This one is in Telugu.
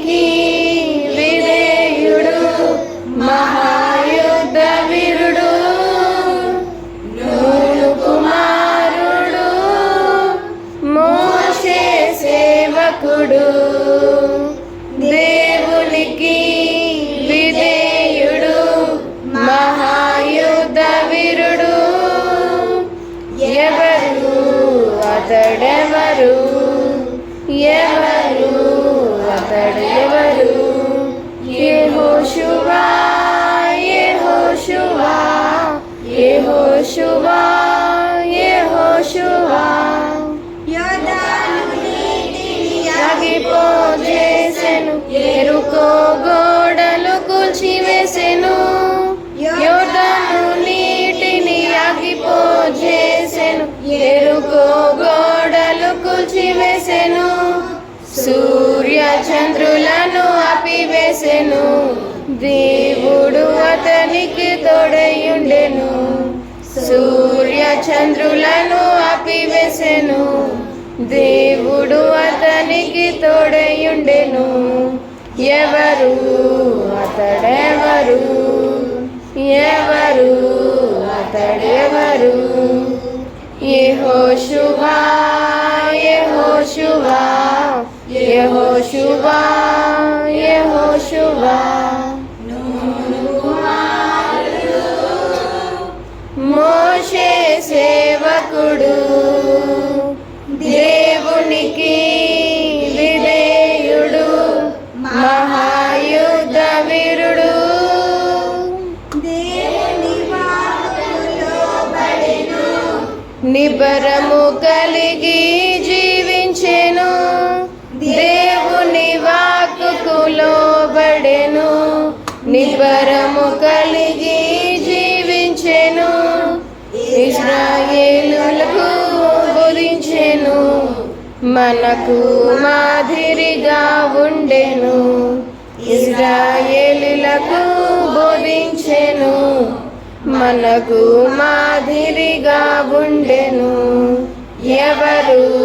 దేవునికి విధేయుడు మహాయుద్ధ వీరుడు నూను కుమారుడు మోషే సేవకుడు. దేవునికి విధేయుడు మహాయుద్ధ వీరుడు ఎవరు అతడెవరు? ఎవరు అతడెవరు యెహోషువా యెహోషువా యెహోషువా యెహోషువా. సాగిపోజేసెను ఎరుకో గోడలు కూల్చివేసెను. యోర్దాను నీటిని ఆగిపోజేసెను ఎరుకో గోడలు కూల్చివేసెను. సూర్య చంద్రులను ఆపివేసెను దేవుడు అతనికి తోడయుండెను సూర్య చంద్రులను ఆపివేసెను దేవుడు అతనికి తోడయుండెను ఎవరు? అతడెవరు? ఎవరు? అతడెవరు? యెహోషువా శుభా యెహోషువా యెహోషువా మోషే సేవకుడు దేవునికి విధేయుడు మహాయుద్ధ వీరుడు. నిబరము కలిగి కలిగి జీవించెను. ఇజ్రాయేలులకు బోధించెను. మనకు మాదిరిగా ఉండెను. ఇజ్రాయేలులకు బోధించెను. మనకు మాదిరిగా ఉండెను. ఎవరు